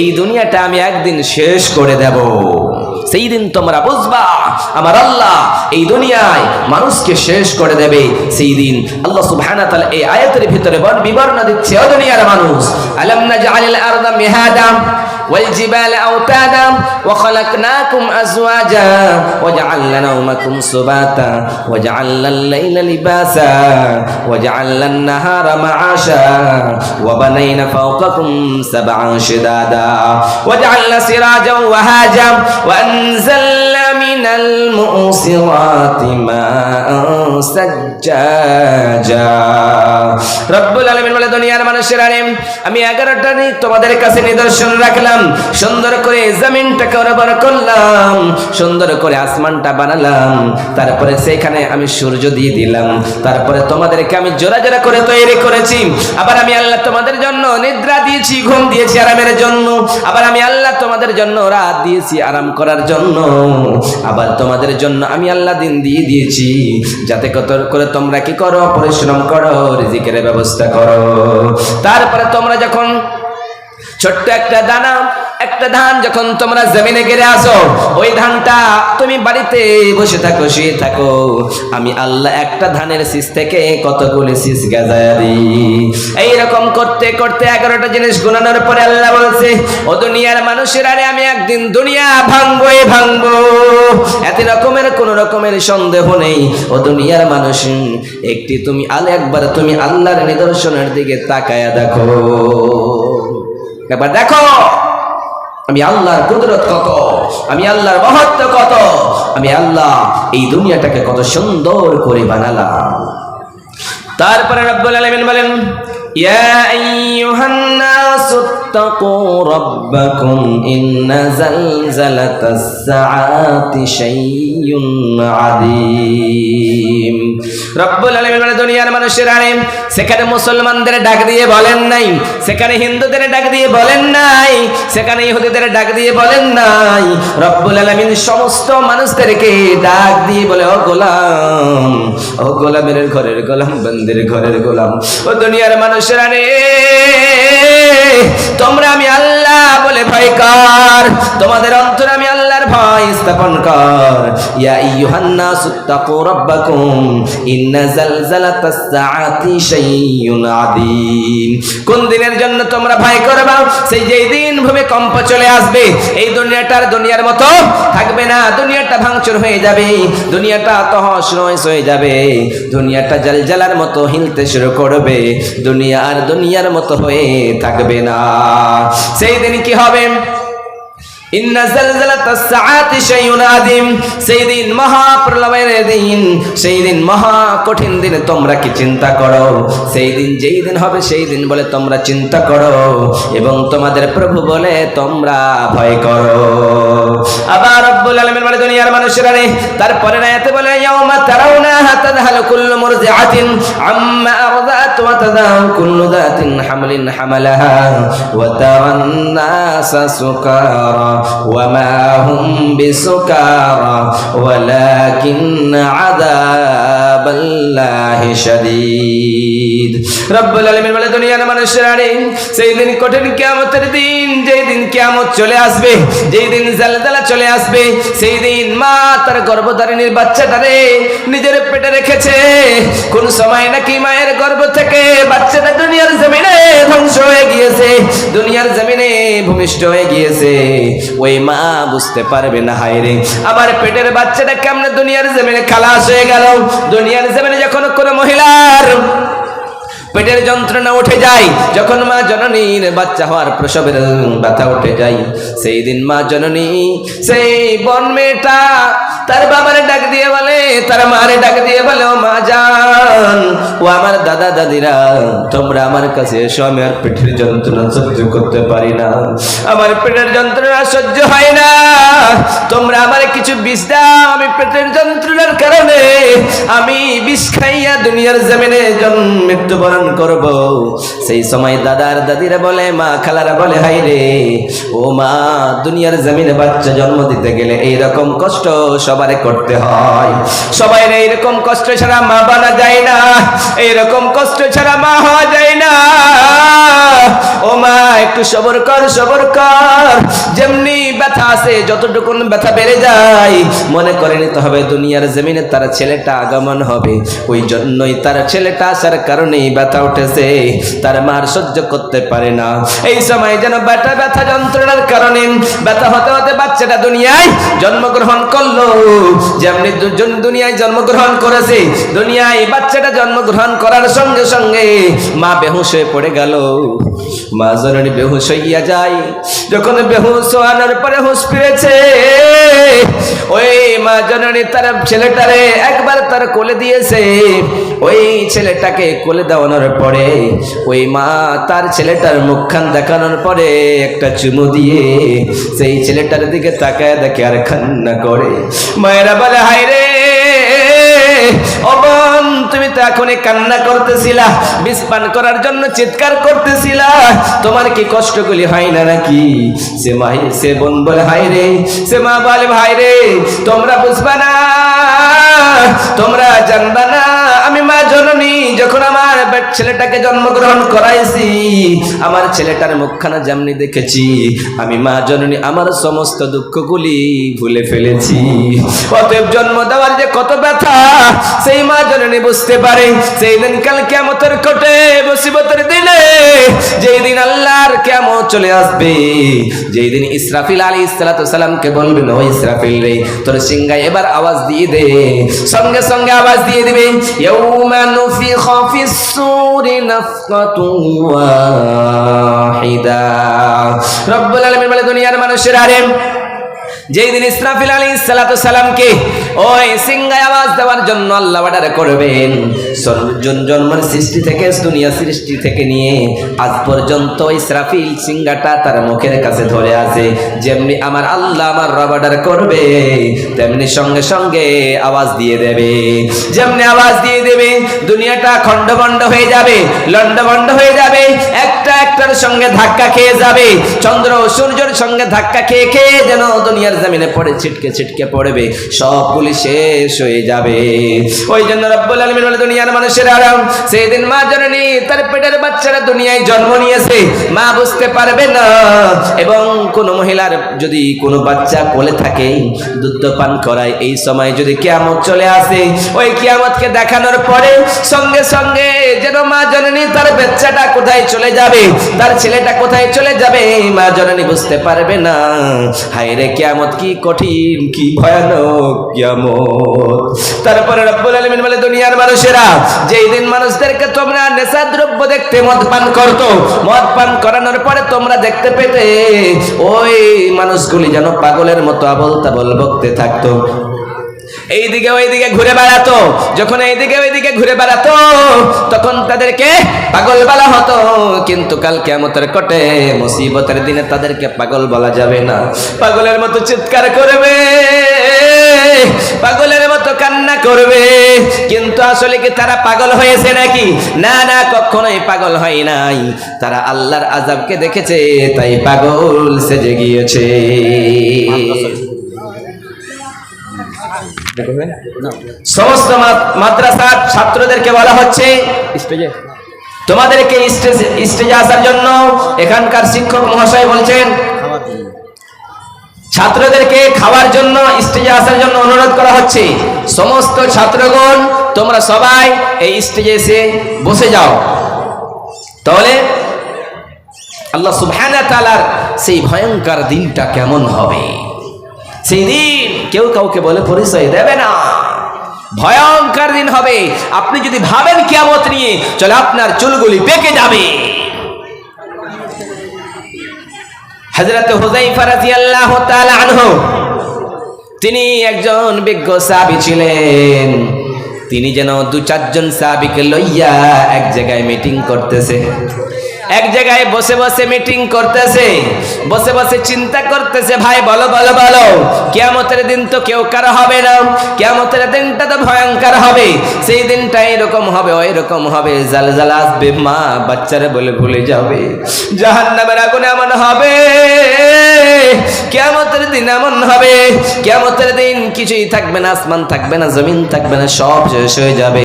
এই দুনিয়াটা আমি একদিন শেষ করে দেব। সেই দিন তোমরা বুঝবা, আমার আল্লাহ এই দুনিয়ায় মানুষকে শেষ করে দেবে। সেই দিন আল্লাহ সুবহানাহু তাআলা এই আয়াতের ভিতরে বিবরণ দিচ্ছে, ও দুনিয়ার মানুষ, আলাম নাজআলিল আরদা মিহাদা? والجبال أوتادا وخلقناكم أزواجا وجعلنا نومكم سباتا وجعلنا الليل لباسا وجعلنا النهار معاشا وبنينا فوقكم سبعا شدادا وجعلنا سراجا وهاجا وأنزلنا من المؤصرات ماء তারপরে সেখানে আমি সূর্য দিয়ে দিলাম, তারপরে তোমাদেরকে আমি জোড়া জোড়া করে তৈরি করেছি, আবার আমি আল্লাহ তোমাদের জন্য নিদ্রা দিয়েছি, ঘুম দিয়েছি আরামের জন্য, আবার আমি আল্লাহ তোমাদের জন্য রাত দিয়েছি আরাম করার জন্য, আবার তোমাদের জন্য আমি আল্লাহ দিন দিয়ে দিয়েছি, যাতে কত করে তোমরা কি করো? পরিশ্রম করো, রিজিকের ব্যবস্থা করো। তারপরে তোমরা যখন ছোট্ট একটা দানা একটা ধান যখন তোমরা জমিনে গেড়ে আসো, ওই ধানটা তুমি বাড়িতে বসে থাকো, শুয়ে থাকো। আমি আল্লাহ একটা ধানের শীষ থেকে কতগুলি শীষ গাজায় এইরকম করতে করতে এগারোটা জিনিস গুণানোর পরে আল্লাহ বলছে, ও দুনিয়ার মানুষের আরে আমি একদিন দুনিয়া ভাঙবো ভাঙবো। এত রকমের কোন রকমের সন্দেহ নেই। ও দুনিয়ার মানুষ, একটি তুমি আল, একবার তুমি আল্লাহর নিদর্শনের দিকে তাকায়া দেখো। একবার দেখো আমি আল্লাহর কুদরত কত? আমি আল্লাহর মহত্ব কত? আমি আল্লাহ এই দুনিয়াটাকে কত সুন্দর করে বানালাম। তারপরে রব্বুল আলামিন বলেন, ইয়া আইয়ুহান নাসু ইত্তাকু রাব্বাকুম ইন্না জালজালাতাস সাআতি শাইয়ুন আযীম রব্বুল আলামিন মানে দুনিয়ার মানুষের আরে সেখানে মুসলমানদের ডাক দিয়ে বলেন নাই, সেখানে হিন্দুদের ডাক দিয়ে বলেন নাই, সেখানে ইহুদিদের ডাক দিয়ে বলেন নাই। রব্বুল আলামিন সমস্ত মানুষদেরকে ডাক দিয়ে বলে, ও গোলাম, ও গোলামের ঘরের গোলাম, বন্দের ঘরের গোলাম, ও দুনিয়ার মানুষেরা রে তোমরা আমি আল্লাহ বলে ভয় কর। তোমাদের অন্তরে স্থাপন কর। ইয়া আইয়ুহান নাসু তাকু রাব্বাকুম, ইন্না জালজালাতাস সাআতি শাইয়ুন আযীম কোন দিনের জন্য তোমরা ভয় করবা সেই যেই দিন ভূমিকম্প চলে আসবে, এই দুনিয়াটার দুনিয়ার মতো থাকবে না। দুনিয়াটা ভাঙচুর হয়ে যাবে, দুনিয়াটা তহস নহস হয়ে যাবে। দুনিয়াটা জলজালার মতো হিলতে শুরু করবে, দুনিয়া আর দুনিয়ার মতো হয়ে থাকবে না। সেই দিন কি হবে ইন্না জালজালাতাস সাআতি শাইউন আযীম সেই দিন মহা প্রলয়ের দিন, সেই দিন মহা কঠিন দিন তোমরা কি চিন্তা করো? সেই দিন যেই দিন হবে সেই দিন বলে তোমরা চিন্তা করো এবং তোমাদের প্রভু বলে তোমরা ভয় করো। আবার রব্বুল আলামিন বলে, দুনিয়ার মানুষেরা রে তারপরে আয়াতে বলে, ইয়াউমা তারাউনা তাযহালু কুল্লু কুল্লু যাতিন হামলিন হামালাহা, ওয়া তারান নাসা সুকারা। وما هم بسكارى ولكن عذاب الله شديد رب العالمين বলে দুনিয়ার মানুষেরা রে সেই দিন কঠিন কিয়ামতের দিন যেই দিন কিয়ামত চলে আসবে যেই দিন জালজালা চলে আসবে সেই দিন মা তার গর্ভধারিণীর বাচ্চাটারে নিজের পেটে রেখেছে কোন সময় নাকি মায়ের গর্ভ থেকে বাচ্চাটা দুনিয়ার জমিনে ধ্বংস হয়ে গিয়েছে দুনিয়ার জমিনে ভূমিষ্ঠ হয়ে গিয়েছে ওই মা বুঝতে পারবে না, হায় রে। আমার পেটের বাচ্চাটা কেমনে দুনিয়ার জমিনে খালাস হয়ে গেল? দুনিয়ার জমিনে যখন কোনো মহিলার পেটের যন্ত্রণা উঠে যায়, যখন মা জননীর বাচ্চা হওয়ার প্রসবের ব্যথা উঠে যায়, সেই দিন মা জননী, সেই বন মেয়েটা তার বাবার ডাক দিয়ে বলে তার মারে ডাক দিয়ে বলে, ও মা যান ও আমার দাদা দাদিরা, তোমরা আমার কাছে এসো, আমি আর পেটের যন্ত্রণা সহ্য করতে পারি না। আমার পিঠের যন্ত্রণা সহ্য হয় না। তোমরা আমার কিছু বিষ দাও, আমি পেটের যন্ত্রণার কারণে আমি বিষ খাইয়া দুনিয়ার জমিনে মৃত্যুবরণ করব। সেই সময় দাদার দাদিরা বলে, মা খালারা বলে হাই রে, ও মা, দুনিয়ার জমিনে বাচ্চা জন্ম দিতে গেলে এই রকম কষ্ট সবারে করতে হয়। সবাই এইরকম কষ্ট ছাড়া মা বানা যায় না, এইরকম কষ্ট ছাড়া মা হওয়া যায় না। ও মা, একটু সবর কর সবর কর, যেমনি ব্যথা আছে, যতটুকুন ব্যথা বেড়ে যায়, মনে করে নিতে হবে দুনিয়ার জমিনে তার ছেলেটা আগমন হবে। ওই জন্যই তার ছেলেটা আসার কারণেই ব্যথা উঠেছে, তার মার সহ্য করতে পারে না। এই সময় যেন ব্যথা ব্যথা যন্ত্রণার কারণে ব্যথা হতে হতে বাচ্চাটা দুনিয়ায় জন্মগ্রহণ করল। যেমনি দুনিয়ায় জন্মগ্রহণ করেছে, দুনিয়ায় বাচ্চাটা জন্মগ্রহণ করার সঙ্গে সঙ্গে মা বেহুশ হয়ে পড়ে গেল। মা জননী বেহুশ হইয়া যায়। যখন বেহুশ হওয়ানোর পরে হুশ ফিরেছে। ওই মা জননী তার ছেলেটারে একবার তার কোলে দিয়েছে। ওই ছেলেটাকে কোলে দেওয়ানোর পরে, ওই মা তার ছেলেটার মুখখান দেখানোর পরে একটা চুমু দিয়ে সেই ছেলেটার দিকে তাকায় দেখে আর খান্না করে। মায়েরা বলে, হায় রে! এখনই কান্না করতেছিলা বিষ করার জন্য চিৎকার করতেছিলা। তোমার কি কষ্টগুলি হয় না নাকি? সে মাই সে বোন বলে হাই রে, সে মা বলে, ভাই রে, তোমরা বুঝবা না, তোমরা জানবা না। আমি মা জননী, যখন আমার ছেলেটাকে জন্মগ্রহণ করাইছি। আমার ছেলেটার মুখখানা যেমনি দেখেছি, আমি মা জননী, আমার সমস্ত দুঃখগুলি ভুলে ফেলেছি। অতএব জন্ম দেওয়ার যে কত ব্যথা, সেই মা জননী বুঝতে পারে, সেই দিন কাল কেমতের কোটে, মুসিবতের দিনে, যেই দিন আল্লাহর কেমন চলে আসবে, যেই দিন ইসরাফিল আলী সালামকে বলবেন ও ইসরাফিল রে, তোর সিংগায় এবার আওয়াজ দিয়ে দে। সঙ্গে সঙ্গে আওয়াজ দিয়ে দিবে, ইয়াউমা নুফিখা ফিস নাফকাতুন ওয়াহিদা রব্বুল আলামিন বলে দুনিয়ার মানুষের আরে যেই দিন ইসরাফিল আলী সালামকে ওই সিংহায় আওয়াজ দেওয়ার জন্য আল্লাহ অর্ডার করবেন, সর্বজন জন্মের সৃষ্টি থেকে, দুনিয়া সৃষ্টি থেকে নিয়ে আজ পর্যন্ত ইসরাফিল সিংহাটা তার মুখের কাছে ধরে আছে। যেমনি আমার আল্লাহ আমার রব অর্ডার করবে, তেমনি সঙ্গে সঙ্গে আওয়াজ দিয়ে দেবে। যেমনি আওয়াজ দিয়ে দেবে, দুনিয়াটা খণ্ডবণ্ড হয়ে যাবে লণ্ডভণ্ড হয়ে যাবে, একটা একটার সঙ্গে ধাক্কা খেয়ে যাবে, চন্দ্র সূর্যের সঙ্গে ধাক্কা খেয়ে খেয়ে যেন দুনিয়ার জমিনে পড়ে, ছিটকে ছিটকে পড়বে সবগুলি শেষ হয়ে যাবে। ওই জন্য রব্বুল আলমিন বলে, দুনিয়ার মানুষের আরাম সেই দিন মা জননী তার পেটের বাচ্চারা দুনিয়ায় জন্ম নিয়েছে, মা বুঝতে পারবে না। এবং কোন মহিলার যদি কোনো বাচ্চা কোলে থাকে, দুধ পান করায়, এই সময় যদি কিয়ামত চলে আসে, ওই কিয়ামতকে দেখানোর পরে সঙ্গে সঙ্গে যেন মা জননী তার বাচ্চাটা কোথায় চলে যাবে, তার ছেলেটা কোথায় চলে যাবে, মা জননী বুঝতে পারবে না। হায় রে, কিয়ামত কি কঠিন, কি ভয়ানক কিয়ামত। তারপরে রব্বুল আলামিন বলে, দুনিয়ার মানুষেরা, যেই দিন মানুষদেরকে তোমরা নেশা দ্রব্য দেখতে মদ পান করতো। মদ পান করানোর পরে তোমরা দেখতে পেতে ওই মানুষগুলি যেন পাগলের মতো আবল তাবল বকতে থাকতো। এইদিকে ওইদিকে ঘুরে বেড়াতো। যখন এইদিকে ওইদিকে ঘুরে বেড়াতো, তখন তাদেরকে পাগল বলা হতো। কিন্তু কাল কেমতের কটে মুসিবতের দিনে তাদেরকে পাগল বলা যাবে না। পাগলের মতো চিৎকার করবে। পাগলের করবে। কিন্তু আসলে কি তারা পাগল হয়েছে নাকি? না না কখনোই পাগল হয় নাই। তারা আল্লাহর আজাবকে দেখেছে তাই পাগল সেজে গিয়েছে। সমস্ত মাদ্রাসার ছাত্রদেরকে বলা হচ্ছে স্টেজে। তোমাদেরকে স্টেজে আসার জন্য এখানকার শিক্ষক মহাশয় বলছেন ছাত্রদেরকে খাওয়ার জন্য স্টেজে আসার জন্য অনুরোধ করা হচ্ছে। সমস্ত ছাত্রগণ, তোমরা সবাই এই স্টেজে এসে বসে যাও। তাহলে, আল্লাহ সুবহানাহু তাআলার সেই ভয়ঙ্কর দিনটা কেমন হবে? সেই দিন কেউ কাউকে বলে পরিচয় দেবে না। ভয়ঙ্কর দিন হবে। আপনি যদি ভাবেন কিয়ামত নিয়ে, চলে আপনার চুলগুলি পেকে যাবে। হযরত হুযাইফা রাদিয়াল্লাহু তাআলা তিনি একজন বিজ্ঞ সাহাবী ছিলেন। তিনি যেন দু চারজন সাহাবীকে লইয়া এক জায়গায় মিটিং করতেছে। এক জায়গায় বসে বসে মিটিং করতেছে, বসে বসে চিন্তা করতেছে, ভাই, বলো বলো বলো, কিয়ামতের দিন তো কেউ কারও হবে না, কিয়ামতের দিনটা তো ভয়ঙ্কর হবে, সেই দিনটা এরকম হবে ওই রকম হবে জালজালা আসবে, মা বাচ্চারা বলে ভুলে যাবে, জাহান্নামের আগুন এমন হবে। কিয়ামতের দিন এমন হবে কেমতের দিন কিছুই থাকবে না, আসমান থাকবে না, জমিন থাকবে না, সব শেষ হয়ে যাবে।